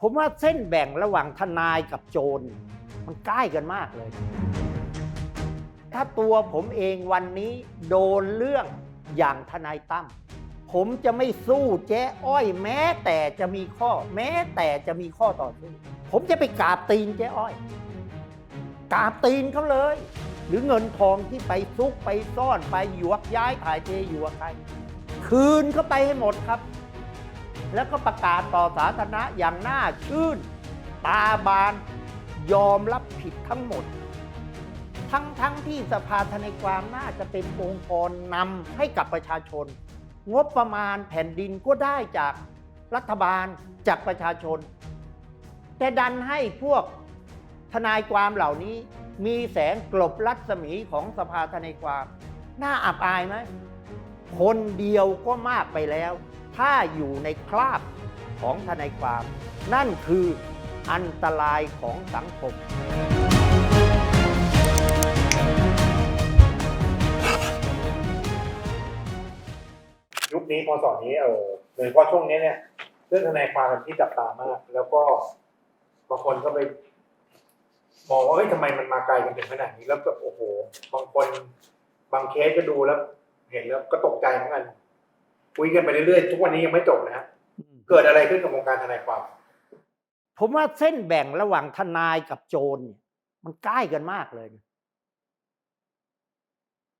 ผมว่าเส้นแบ่งระหว่างทนายกับโจรมันใกล้กันมากเลย ถ้าตัวผมเองวันนี้โดนเรื่องอย่างทนายตั้มผมจะไม่สู้เจ๊อ้อย แม้แต่จะมีข้อ แม้แต่จะมีข้อต่อสู้ผมจะไปกราบตีนเจ๊อ้อยกราบตีนเขาเลย หรือเงินทองที่ไปซุกไปซ่อนไปหยวกย้ายถ่ายเทอยู่กับใคร คืนเข้าไปให้หมดครับ แล้วก็ประกาศต่อสาธารณะอย่างน่าชื่น ตาบานยอมรับผิดทั้งหมด ทั้งทั้งที่สภาทนายความน่าจะเป็นองค์กรนำให้กับประชาชน งบประมาณแผ่นดินก็ได้จากรัฐบาลจากประชาชน แต่ดันให้พวกทนายความเหล่านี้มีแสงกลบรัศมีของสภาทนายความ น่าอับอายไหมคนเดียวก็มากไปแล้ว ถ้าอยู่ในคราบของทนายความ นั่นคืออันตรายของสังคม ยุคนี้พอสอนนี้เออโดยเฉพาะช่วงนี้เนี่ย เรื่องทนายความเป็นที่จับตามาก แล้วก็บางคนก็ไปมองว่าเฮ้ยทำไมมันมาไกลกันถึงขนาดนี้แล้วแบบโอ้โห บางคนบางเคสก็ดูแล้ว เห็นแล้วก็ตกใจเหมือนกัน คุยกันไปเรื่อยๆทุกวันนี้ยังไม่จบนะฮะเกิดอะไรขึ้นกับวงการทนายความ ผมว่าเส้นแบ่งระหว่างทนายกับโจรเนี่ยมันใกล้กันมากเลยนะ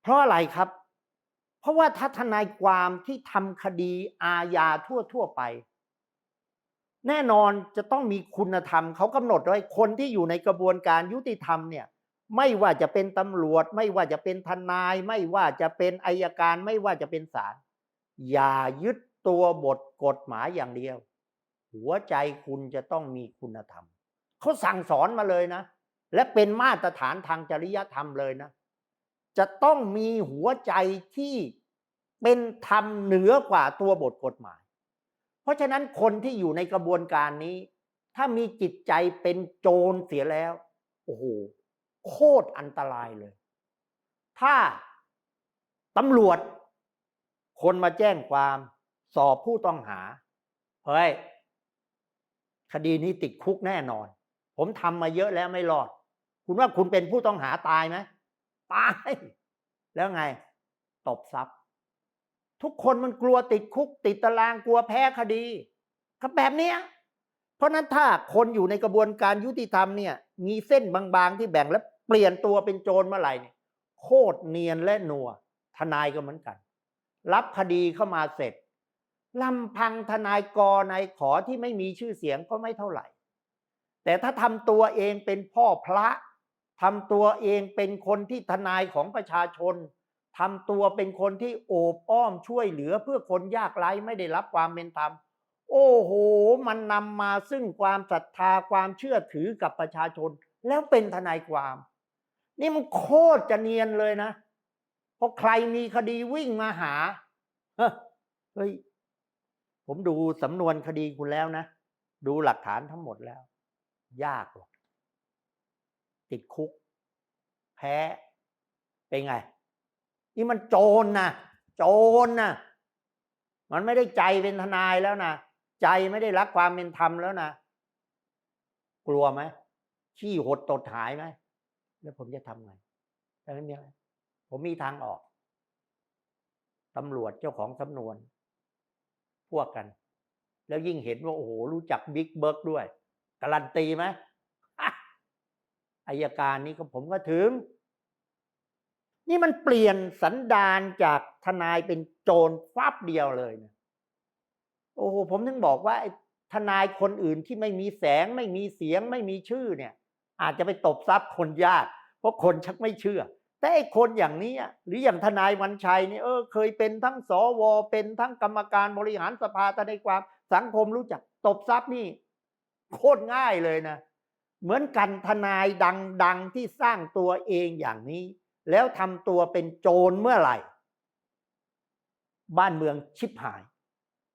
เพราะอะไรครับ เพราะว่าถ้าทนายความที่ทำคดีอาญาทั่วทั่วๆไป แน่นอนจะต้องมีคุณธรรมเขากำหนดไว้คนที่อยู่ในกระบวนการยุติธรรมเนี่ยไม่ว่าจะเป็นตำรวจ ไม่ว่าจะเป็นทนาย ไม่ว่าจะเป็นอายการ ไม่ว่าจะเป็นศาล อย่ายึดตัวบทกฎหมายอย่างเดียว หัวใจคุณจะต้องมีคุณธรรมเขาสั่งสอนมาเลยนะ และเป็นมาตรฐานทางจริยธรรมเลยนะ จะต้องมีหัวใจที่เป็นธรรมเหนือกว่าตัวบทกฎหมาย เพราะฉะนั้นคนที่อยู่ในกระบวนการนี้ ถ้ามีจิตใจเป็นโจรเสียแล้วโอ้โหโคตรอันตรายเลย ถ้าตำรวจ คนมาแจ้งความสอบผู้ต้องหา เฮ้ย คดีนี้ติดคุกแน่นอน ผมทำมาเยอะแล้วไม่รอด คุณว่าคุณเป็นผู้ต้องหาตายไหมตาย แล้วไง ตบทรัพย์ทุกคนมันกลัวติดคุก ติดตารางกลัวแพ้คดีก็แบบเนี้ยเพราะนั้นถ้าคนอยู่ในกระบวนการยุติธรรมเนี่ย มีเส้นบางๆที่แบ่งแล้วเปลี่ยนตัวเป็นโจรเมื่อไหร่เนี่ยโคตรเนียนและนัวทนายก็เหมือนกัน รับคดีเข้ามาเสร็จลำพังทนายกนายขอที่ไม่มีชื่อเสียงก็ไม่เท่าไหร่ แต่ถ้าทำตัวเองเป็นพ่อพระทำตัวเองเป็นคนที่ทนายของประชาชนทำตัวเป็นคนที่โอบอ้อมช่วยเหลือเพื่อคนยากไร้ไม่ได้รับความเป็นธรรม โอ้โห มันนำมาซึ่งความศรัทธาความเชื่อถือกับประชาชน แล้วเป็นทนายความ นี่มันโคตรจะเนียนเลยนะ เพราะใครมีคดีวิ่งมาหาเฮ้ยเฮ้ย ผมดูสำนวนคดีคุณแล้วนะ ดูหลักฐานทั้งหมดแล้ว ยากหรอก ติดคุก แพ้ เป็นไง นี่มันโจรนะโจรนะมันไม่ได้ใจเป็นทนายแล้วนะ ใจไม่ได้รักความเป็นธรรมแล้วนะ กลัวไหมขี้หดตดหายไหม แล้วผมจะทำไงแต่ไม่มีอะไร ผมมีทางออกตำรวจเจ้าของสำนวน พวกกัน แล้วยิ่งเห็นว่า โอ้โห รู้จักบิ๊กเบิร์กด้วย การันตีไหมอายการนี้ก็ผมก็ถึง นี่มันเปลี่ยนสันดานจากทนายเป็นโจรฟับเดียวเลยนะโอ้โห ผมถึงบอกว่าทนายคนอื่นที่ไม่มีแสง ไม่มีเสียง ไม่มีชื่อเนี่ย อาจจะไปตบทรัพย์คนยาก เพราะคนชักไม่เชื่อ แต่ไอคนอย่างนี้หรืออย่างทนายวันชัยเนี่ยเออเคยเป็นทั้งสวเป็นทั้งกรรมการบริหารสภาทนายความสังคมรู้จักตบทรัพย์นี่ โคตรง่ายเลยนะ เหมือนกันทนายดัง ๆ ที่สร้างตัวเองอย่างนี้ แล้วทำตัวเป็นโจรเมื่อไหร่ บ้านเมืองชิบหาย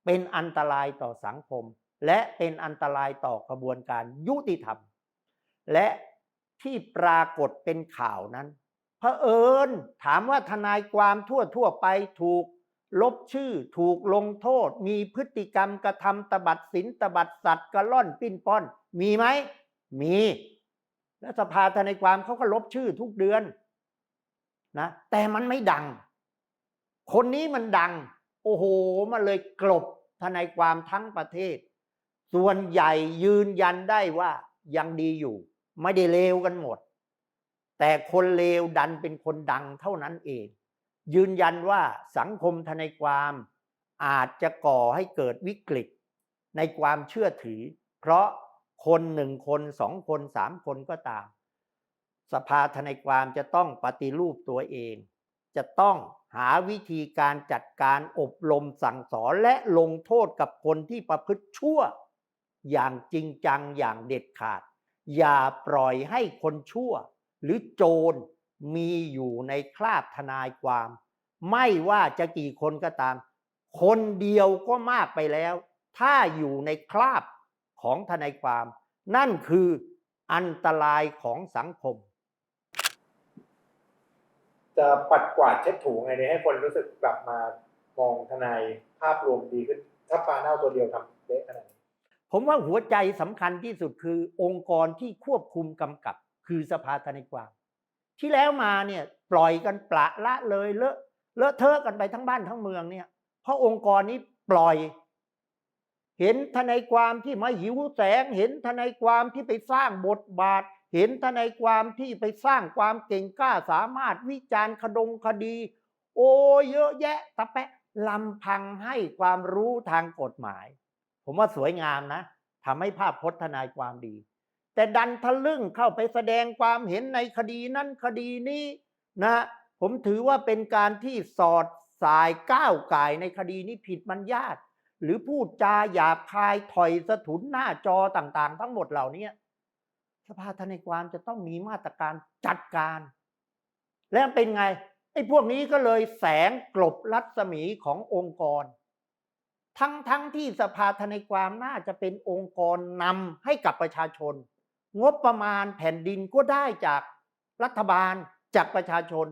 เป็นอันตรายต่อสังคม และเป็นอันตรายต่อกระบวนการยุติธรรม และที่ปรากฏเป็นข่าวนั้น เผอิญถามว่าทนายความทั่วทั่วไปถูกลบชื่อถูกลงโทษ มีพฤติกรรมกระทำตบัดสินตบัดสัตว์กระล่อนปิ้นป้อน มีไหม มี แล้วสภาทนายความเขาก็ลบชื่อทุกเดือนนะแต่มันไม่ดัง คนนี้มันดัง โอ้โห มันเลยกลบทนายความทั้งประเทศ ส่วนใหญ่ยืนยันได้ว่ายังดีอยู่ ไม่ได้เลวกันหมด แต่คนเลวดันเป็นคนดังเท่านั้นเอง ยืนยันว่าสังคมทนายความอาจจะก่อให้เกิดวิกฤต ในความเชื่อถือ เพราะคนหนึ่งคนสองคนสามคนก็ตาม สภาทนายความจะต้องปฏิรูปตัวเอง จะต้องหาวิธีการจัดการอบรมสั่งสอนและลงโทษกับคนที่ประพฤติชั่ว อย่างจริงจังอย่างเด็ดขาด อย่าปล่อยให้คนชั่ว หรือโจรมีอยู่ในคราบทนายความ ไม่ว่าจะกี่คนก็ตาม คนเดียวก็มากไปแล้ว ถ้าอยู่ในคราบของทนายความ นั่นคืออันตรายของสังคม จะปัดกวาดเช็ดถูไงเนี่ยให้คนรู้สึกกลับมามองทนายภาพรวมดีขึ้น ถ้าปลาเน่าตัวเดียวทำเละขนาดนี้ผมว่าหัวใจสำคัญที่สุดคือองค์กรที่ควบคุมกำกับ คือสภาทนายความ ที่แล้วมาเนี่ยปล่อยกันปละละเลยเลอะเลอะเทอะกันไปทั้งบ้านทั้งเมืองเนี่ย เพราะองค์กรนี้ปล่อย เห็นทนายความที่มาหิวแสง เห็นทนายความที่ไปสร้างบทบาท เห็นทนายความที่ไปสร้างความเก่งกล้าสามารถวิจารณ์คดงคดี โอ้เยอะแยะตะแปะลำพังให้ความรู้ทางกฎหมาย ผมว่าสวยงามนะทำให้ภาพพจน์ทนายความดี แต่ดันทะลึ่งเข้าไปแสดงความเห็นในคดีนั้นคดีนี้นะผมถือว่าเป็นการที่สอดสายก้าวไก่ในคดีนี้ผิดมัญญาตหรือพูดจาหยาบคายถอยสะทุนหน้าจอต่างๆ ทั้งหมดเหล่านี้สภาทนายความจะต้องมีมาตรการจัดการ แล้วเป็นไงไอ้พวกนี้ก็เลยแสงกลบรัศมีขององค์กร ทั้งทั้งที่สภาทนายความน่าจะเป็นองค์กรนำให้กับประชาชน งบประมาณแผ่นดินก็ได้จากรัฐบาลจากประชาชน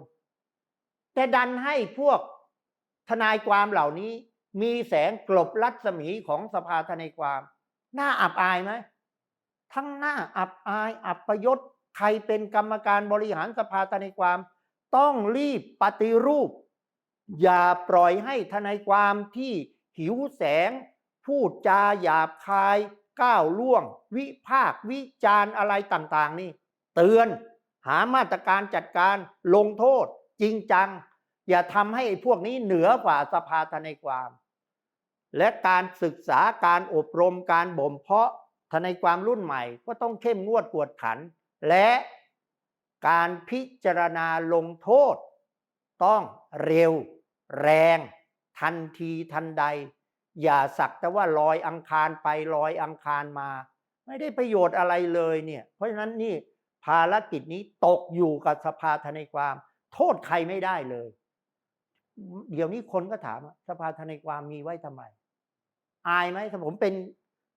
แต่ดันให้พวกทนายความเหล่านี้มีแสงกลบรัศมีของสภาทนายความน่าอับอายไหมทั้งหน้าอับอายอับประยศใครเป็นกรรมการบริหารสภาทนายความ ต้องรีบปฏิรูป อย่าปล่อยให้ทนายความที่หิวแสง พูดจาหยาบคาย ก้าวล่วง วิพากวิจารอะไรต่างๆ นี่ เตือนหามาตรการจัดการลงโทษจริงจัง อย่าทำให้พวกนี้เหนือกว่าสภาทนายความ และการศึกษาการอบรมการบ่มเพาะทนายความรุ่นใหม่ก็ต้องเข้มงวดกวดขัน และการพิจารณาลงโทษ ต้องเร็ว แรง ทันทีทันใด อย่าสักแต่ว่าลอยอังคารไปลอยอังคารมา ไม่ได้ประโยชน์อะไรเลยเนี่ยเพราะฉะนั้นนี่ภารกิจนี้ตกอยู่กับสภาทนายความ โทษใครไม่ได้เลย เดี๋ยวนี้คนก็ถามสภาทนายความมีไว้ทำไม อายไหมถ้าผมเป็น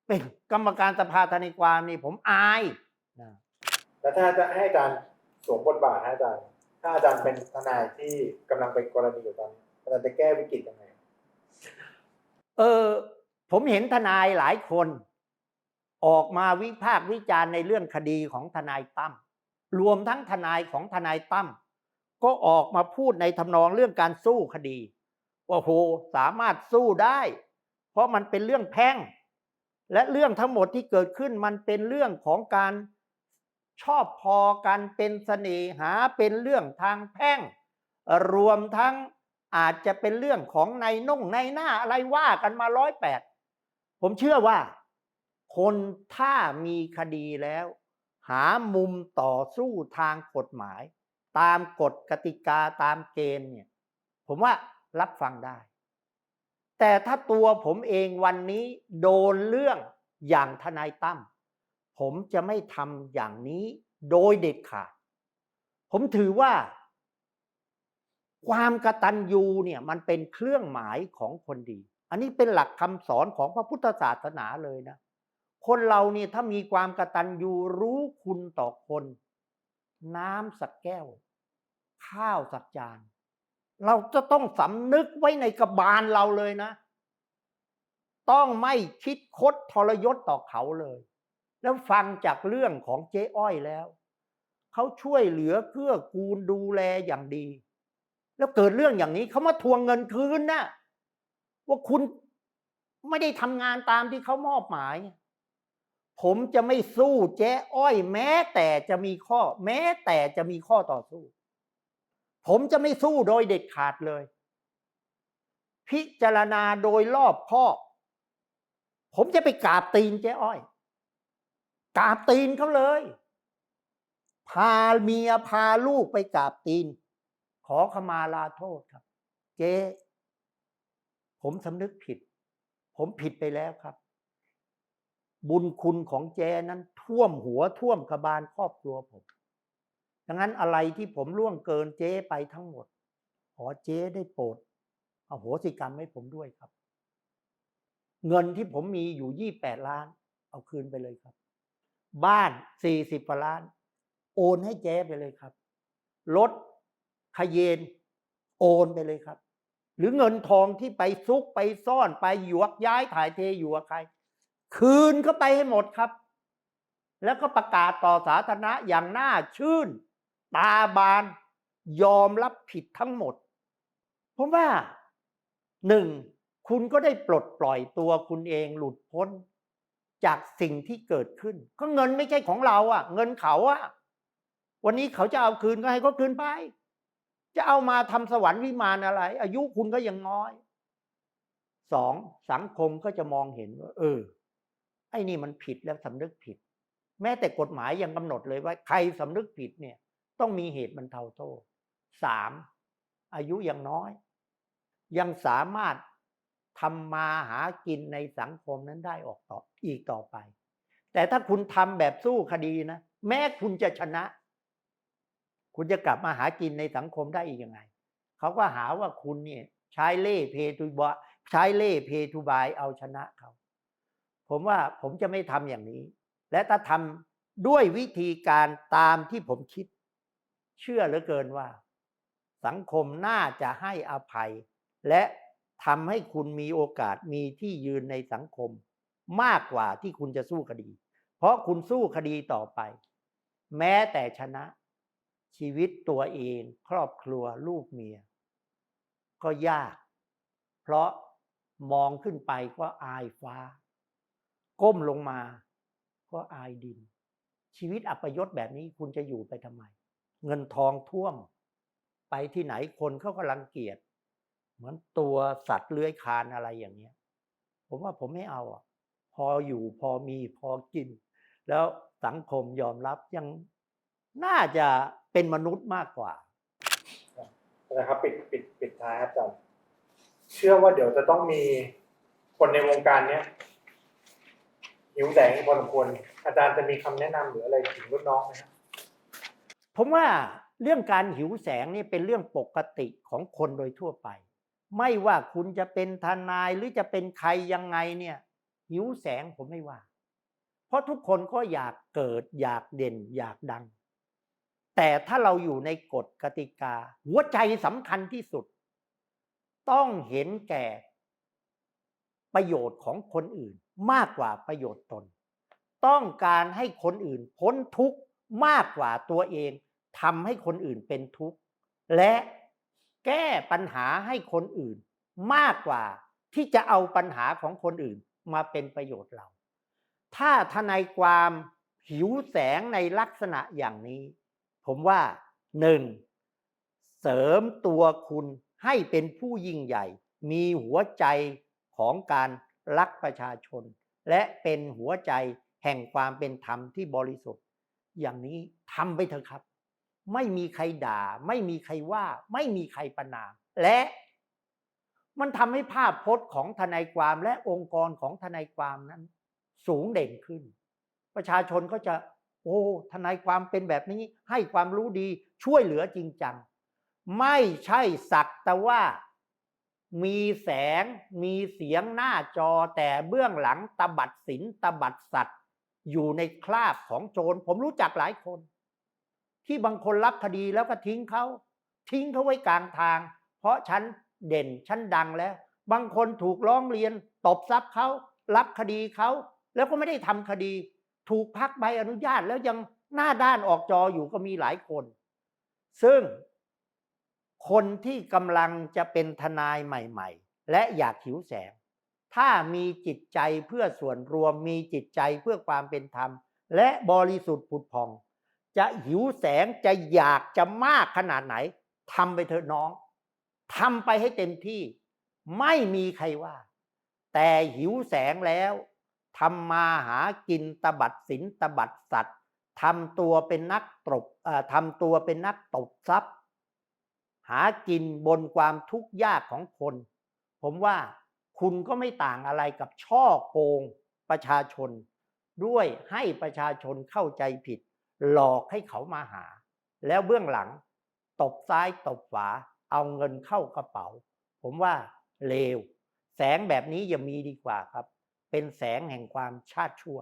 เป็นกรรมการสภาทนายความนี่ผมอายนะแล้วถ้าจะให้อาจารย์สวมบทบาทนะอาจารย์ถ้าอาจารย์เป็นทนายที่กำลังเป็นกรณีอยู่ตอนนี้อาจารย์จะแก้วิกฤตยังไง เออผมเห็นทนายหลายคน ออกมาวิพากษ์วิจารณ์ในเรื่องคดีของทนายตั้มรวมทั้งทนายของทนายตั้มก็ออกมาพูดในทำนองเรื่องการสู้คดี ว่าโหสามารถสู้ได้ เพราะมันเป็นเรื่องแพ่ง และเรื่องทั้งหมดที่เกิดขึ้นมันเป็นเรื่องของการชอบพอกันเป็นเสน่หาเป็นเรื่องทางแพ่ง รวมทั้ง อาจจะเป็นเรื่องของในน่งในหน้าอะไรว่ากันมาร้อยแปดผมเชื่อว่า คนถ้ามีคดีแล้ว หามุมต่อสู้ทางกฎหมาย ตามกฎกติกาตามเกณฑ์เนี่ย ผมว่ารับฟังได้ แต่ถ้าตัวผมเองวันนี้โดนเรื่องอย่างทนายตั้มผมจะไม่ทำอย่างนี้โดยเด็ดขาด ผมถือว่า ความกตัญญูเนี่ยมันเป็นเครื่องหมายของคนดี อันนี้เป็นหลักคำสอนของพระพุทธศาสนาเลยนะ คนเราเนี่ยถ้ามีความกตัญญูรู้คุณต่อคน น้ำสักแก้ว ข้าวสักจาน เราจะต้องสำนึกไว้ในกระบาลเราเลยนะ ต้องไม่คิดคดทรยศต่อเขาเลย แล้วฟังจากเรื่องของเจ๊อ้อยแล้ว เขาช่วยเหลือเกื้อกูลดูแลอย่างดี แล้วเกิดเรื่องอย่างนี้เขามาทวงเงินคืนนะว่าคุณไม่ได้ทำงานตามที่เขามอบหมาย ผมจะไม่สู้เจ๊อ้อย แม้แต่จะมีข้อ แม้แต่จะมีข้อต่อสู้ ผมจะไม่สู้โดยเด็ดขาดเลย พิจารณาโดยรอบคอผมจะไปกราบตีนเจ๊อ้อย กราบตีนเขาเลย พาเมียพาลูกไปกราบตีน ขอขมาลาโทษครับ เจ๊ผมสำนึกผิด ผมผิดไปแล้วครับ บุญคุณของเจ๊นั้นท่วมหัวท่วมกระบาลครอบครัวผม ดังนั้นอะไรที่ผมล่วงเกินเจ๊ไปทั้งหมด ขอเจ๊ได้โปรดเอาโหสิกรรมให้ผมด้วยครับ เงินที่ผมมีอยู่ยี่แปดล้าน เอาคืนไปเลยครับ บ้านสี่สิบกว่าล้าน โอนให้เจ๊ไปเลยครับ รถ ขยเยนโอนไปเลยครับ หรือเงินทองที่ไปซุกไปซ่อนไปหยวกย้ายถ่ายเทอยู่กับใคร คืนเข้าไปให้หมดครับ แล้วก็ประกาศต่อสาธารณะอย่างน่าชื่น ตาบานยอมรับผิดทั้งหมดผมว่าหนึ่งคุณก็ได้ปลดปล่อยตัวคุณเองหลุดพ้น จากสิ่งที่เกิดขึ้น ก็เงินไม่ใช่ของเราอะ่ะ เงินเขาอะ่ะ วันนี้เขาจะเอาคืนก็ให้เขาคืนไป จะเอามาทำสวรรค์วิมานอะไร อายุคุณก็ยังน้อยสองสังคมก็จะมองเห็นว่า เออ ไอ้นี่มันผิดแล้วสำนึกผิด แม้แต่กฎหมายยังกำหนดเลยว่า ใครสำนึกผิดเนี่ย ต้องมีเหตุบรรเทาโทษสามอายุยังน้อย ยังสามารถทำมาหากินในสังคมนั้นได้ออกต่ออีกต่อไป แต่ถ้าคุณทำแบบสู้คดีนะ แม้คุณจะชนะ คุณจะกลับมาหากินในสังคมได้อีกยังไง เขาก็หาว่าคุณเนี่ยใช้เล่เพทุบะใช้เล่เพทุบายเอาชนะเขา ผมว่าผมจะไม่ทำอย่างนี้ และถ้าทำด้วยวิธีการตามที่ผมคิด เชื่อเหลือเกินว่า สังคมน่าจะให้อภัย และทำให้คุณมีโอกาสมีที่ยืนในสังคม มากกว่าที่คุณจะสู้คดี เพราะคุณสู้คดีต่อไป แม้แต่ชนะ ชีวิตตัวเองครอบครัวลูกเมีย ก็ยาก เพราะมองขึ้นไปก็อายฟ้า ก้มลงมาก็อายดิน ชีวิตอัปยศแบบนี้คุณจะอยู่ไปทำไม เงินทองท่วม ไปที่ไหนคนเขาก็รังเกียจเหมือนตัวสัตว์เลื้อยคลานอะไรอย่างเนี้ย ผมว่าผมไม่เอาอะ พออยู่พอมีพอกิน แล้วสังคมยอมรับยังน่าจะ เป็นมนุษย์มากกว่า นะครับปิดปิดปิดท้ายครับอาจารย์เชื่อว่าเดี๋ยวจะต้องมีคนในวงการเนี้ยหิวแสงพอสมควรอาจารย์จะมีคำแนะนำหรืออะไรถึงรุ่นน้องไหมครับผมว่าเรื่องการหิวแสงนี่เป็นเรื่องปกติของคนโดยทั่วไป ไม่ว่าคุณจะเป็นทนายหรือจะเป็นใครยังไงเนี่ย หิวแสงผมไม่ว่า เพราะทุกคนก็อยากเกิดอยากเด่นอยากดัง แต่ถ้าเราอยู่ในกฎกติกา หัวใจสำคัญที่สุด ต้องเห็นแก่ ประโยชน์ของคนอื่น มากกว่าประโยชน์ตน ต้องการให้คนอื่นพ้นทุกข์มากกว่าตัวเองทำให้คนอื่นเป็นทุกข์ และแก้ปัญหาให้คนอื่น มากกว่าที่จะเอาปัญหาของคนอื่นมาเป็นประโยชน์เรา ถ้าทนายความหิวแสงในลักษณะอย่างนี้ ผมว่าหนึ่งเสริมตัวคุณให้เป็นผู้ยิ่งใหญ่ มีหัวใจของการรักประชาชน และเป็นหัวใจแห่งความเป็นธรรมที่บริสุทธิ์ อย่างนี้ทำไปเถอะครับ ไม่มีใครด่า ไม่มีใครว่า ไม่มีใครประนาม และมันทำให้ภาพพจน์ของทนายความและองค์กรของทนายความนั้น สูงเด่นขึ้น ประชาชนก็จะ โอ้ทนายความเป็นแบบนี้ให้ความรู้ดีช่วยเหลือจริงจัง ไม่ใช่สักแต่ว่ามีแสงมีเสียงหน้าจอแต่เบื้องหลังตบัดสินตบัดสัตว์ อยู่ในคราบของโจรผมรู้จักหลายคน ที่บางคนรับคดีแล้วก็ทิ้งเขาทิ้งเขาไว้กลางทาง เพราะฉันเด่นฉันดังแล้ว บางคนถูกร้องเรียนตบทรัพย์เขารับคดีเขาแล้วก็ไม่ได้ทำคดี ถูกพักใบอนุญาตแล้วยังหน้าด้านออกจออยู่ก็มีหลายคน ซึ่งคนที่กำลังจะเป็นทนายใหม่ ๆ และอยากหิวแสง ถ้ามีจิตใจเพื่อส่วนรวมมีจิตใจเพื่อความเป็นธรรม และบริสุทธิ์ผุดพอง จะหิวแสงจะอยากจะมากขนาดไหนทำไปเถอะน้องทำไปให้เต็มที่ ไม่มีใครว่า แต่หิวแสงแล้ว ทำมาหากินตบัดสินตบัดสัตว์ทำตัวเป็นนักตบทำตัวเป็นนักตบทรัพย์ หากินบนความทุกข์ยากของคน ผมว่าคุณก็ไม่ต่างอะไรกับช่อโกงประชาชน ด้วยให้ประชาชนเข้าใจผิด หลอกให้เขามาหา แล้วเบื้องหลัง ตบซ้ายตบขวาเอาเงินเข้ากระเป๋า ผมว่าเลว แสงแบบนี้อย่ามีดีกว่าครับ เป็นแสงแห่งความชาติชั่ว